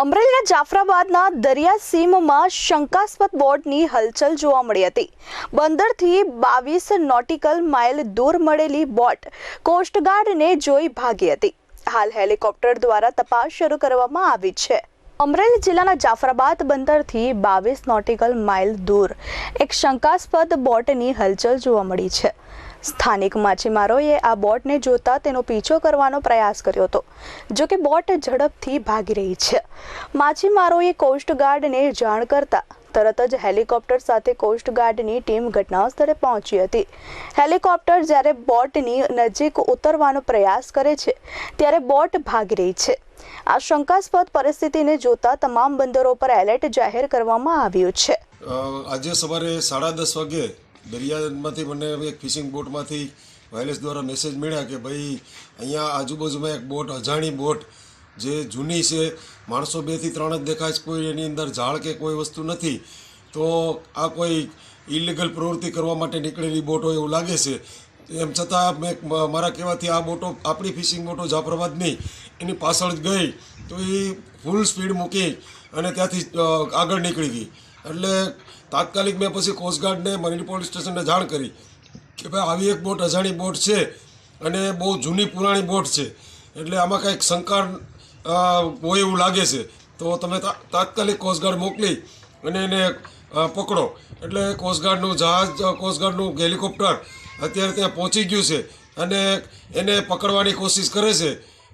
અમરેલીના જાફરાબાદના દરિયા સીમમાં શંકાસ્પદ બોટની હલચલ જોવા મળી હતી. બંદરથી બાવીસ નોટિકલ માઇલ દૂર મળેલી બોટ કોસ્ટગાર્ડને જોઈ ભાગી હતી. હાલ હેલિકોપ્ટર દ્વારા તપાસ શરૂ કરવામાં આવી છે. અમરેલી જિલ્લાના જાફરાબાદ બંદરથી બાવીસ નોટિકલ માઇલ દૂર એક શંકાસ્પદ બોટની હલચલ જોવા મળી છે. સ્થાનિક માછીમારોએ આ બોટને જોતા તેનો પીછો કરવાનો પ્રયાસ કર્યો હતો, જો કે બોટ ઝડપથી ભાગી રહી છે. માછીમારોએ કોસ્ટગાર્ડને જાણ કરતા તરત જ હેલિકોપ્ટર સાથે કોસ્ટગાર્ડની ટીમ ઘટના સ્થળે પહોંચી હતી. હેલિકોપ્ટર જ્યારે બોટની નજીક ઉતરવાનો પ્રયાસ કરે છે, ત્યારે બોટ ભાગી રહી છે. આ શંકાસ્પદ પરિસ્થિતિને જોતા તમામ બંદરો પર એલર્ટ જાહેર કરવામાં આવ્યું છે. આજે સવારે સાડા દસ વાગે દરિયામાંથી મને એક ફિશિંગ બોટમાંથી વાયરલેસ દ્વારા મેસેજ મળ્યા કે ભાઈ, અહીંયા આજુબાજુમાં એક બોટ અજાણી બોટ જે જૂની છે, માણસો બેથી ત્રણ જ દેખાય છે, કોઈ એની અંદર ઝાડ કે કોઈ વસ્તુ નથી. તો આ કોઈ ઇલીગલ પ્રવૃત્તિ કરવા માટે નીકળેલી બોટ હોય એવું લાગે છે. એમ છતાં મેં મારા કહેવાથી આ બોટો આપણી ફિશિંગ બોટો જાફરાબાદની એની પાછળ જ ગઈ. તો એ ફૂલ સ્પીડ મૂકી અને ત્યાંથી આગળ નીકળી ગઈ. એટલે તાત્કાલિક મેં પછી કોસ્ટગાર્ડને મરીન પોલીસ સ્ટેશનને જાણ કરી કે ભાઈ આવી એક બોટ અજાણી બોટ છે અને બહુ જૂની પુરાણી બોટ છે. એટલે આમાં કાંઈક શંકા હોય એવું લાગે છે. તો તમે તાત્કાલિક કોસ્ટગાર્ડ મોકલી અને એને પકડો. એટલે કોસ્ટગાર્ડનું જહાજ કોસ્ટગાર્ડનું હેલિકોપ્ટર અત્યારે ત્યાં પહોંચી ગયું છે અને એને પકડવાની કોશિશ કરે છે.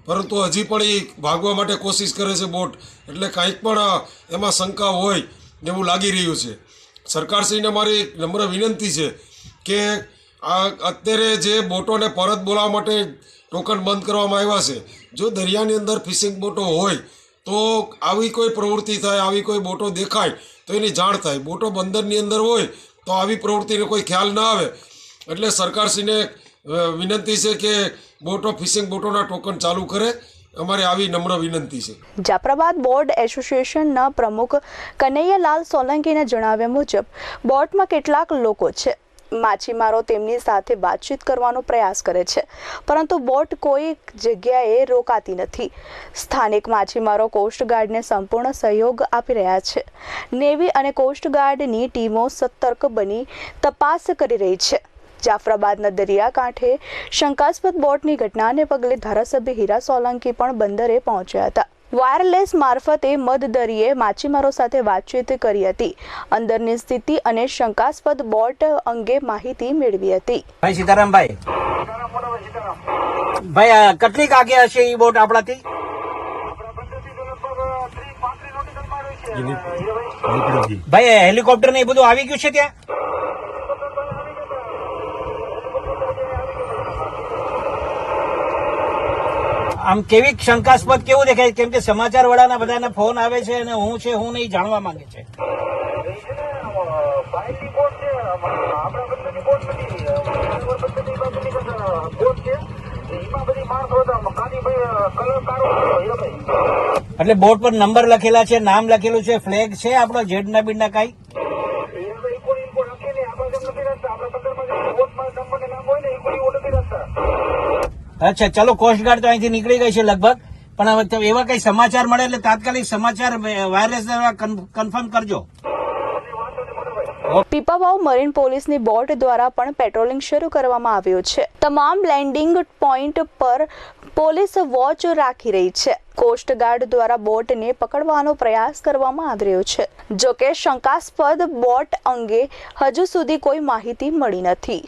પરંતુ હજી પણ એ ભાગવા માટે કોશિશ કરે છે બોટ. એટલે કાંઈક પણ એમાં શંકા હોય એવું લાગી રહ્યું છે. સરકારશ્રીને મારી નમ્ર વિનંતી છે કે આ અત્યારે જે બોટોને પરત બોલાવવા માટે ટોકન બંધ કરવામાં આવ્યા છે, જો દરિયાની અંદર ફિશિંગ બોટો હોય, તો આવી કોઈ પ્રવૃત્તિ થાય, આવી કોઈ બોટો દેખાય, તો એની જાણ થાય. બોટો બંદરની અંદર હોય, તો આવી પ્રવૃત્તિનો કોઈ ખ્યાલ ના આવે. એટલે સરકારશ્રીને વિનંતી છે કે બોટો, ફિશિંગ બોટોના ટોકન ચાલુ કરે. અમારી આવી નમ્ર વિનંતી છે. જાફરાબાદ બોર્ડ એસોસિએશનના પ્રમુખ કનૈયાલાલ સોલંકીના જણાવ્યા મુજબ બોટમાં કેટલાક લોકો છે. માછીમારો તેમની સાથે વાતચીત કરવાનો પ્રયાસ કરે છે, પરંતુ બોટ કોઈ જગ્યાએ રોકાતી નથી. સ્થાનિક માછીમારો કોસ્ટગાર્ડને સંપૂર્ણ સહયોગ આપી રહ્યા છે. નેવી અને કોસ્ટગાર્ડની ટીમો સતર્ક બની તપાસ કરી રહી છે. જાફરાબાદના દરિયાકાંઠે શંકાસ્પદ બોટની ઘટનાને પગલે ધારાસભ્ય હીરા સોલંકી પણ બંદરે પહોંચ્યા હતા. વાયરલેસ મારફતે મધદરિયે માછીમારો સાથે વાતચીત કરી હતી. અંદરની સ્થિતિ અને શંકાસ્પદ બોટ અંગે માહિતી મેળવી હતી. ભાઈ સીતારામભાઈ. ભાઈ આ કેટલીક આગે હશે એ બોટ આપણાથી? ભાઈ હેલિકોપ્ટર ને એ બધું આવી ગયું છે ત્યાં? આમ કેવી શંકાસ્પદ કેવું દેખાય? કેમ કે સમાચાર વડાના બધાના ફોન આવે છે અને હું છે, હું નહીં જાણવા માંગે છે. એટલે બોર્ડ પર નંબર લખેલા છે, નામ લખેલું છે, ફ્લેગ છે આપણો, જેડના બીડના બીડ કઈ? અચ્છા, ચલો કોસ્ટગાર્ડ તો અહીંથી નીકળી ગઈ છે લગભગ. પણ એવા કઈ સમાચાર મળે એટલે તાત્કાલિક સમાચાર વાયરલેસ દ્વારા કન્ફર્મ કરજો. પીપાવાવ મરીન પોલીસની બોટ દ્વારા પણ પેટ્રોલિંગ શરૂ કરવામાં આવ્યું છે. તમામ લેન્ડિંગ પોઈન્ટ પર પોલીસ વોચ રાખી રહી છે. કોસ્ટગાર્ડ દ્વારા બોટને પકડવાનો પ્રયાસ કરવામાં આવી રહ્યો છે. જો કે શંકાસ્પદ બોટ અંગે હજુ સુધી કોઈ માહિતી મળી નથી.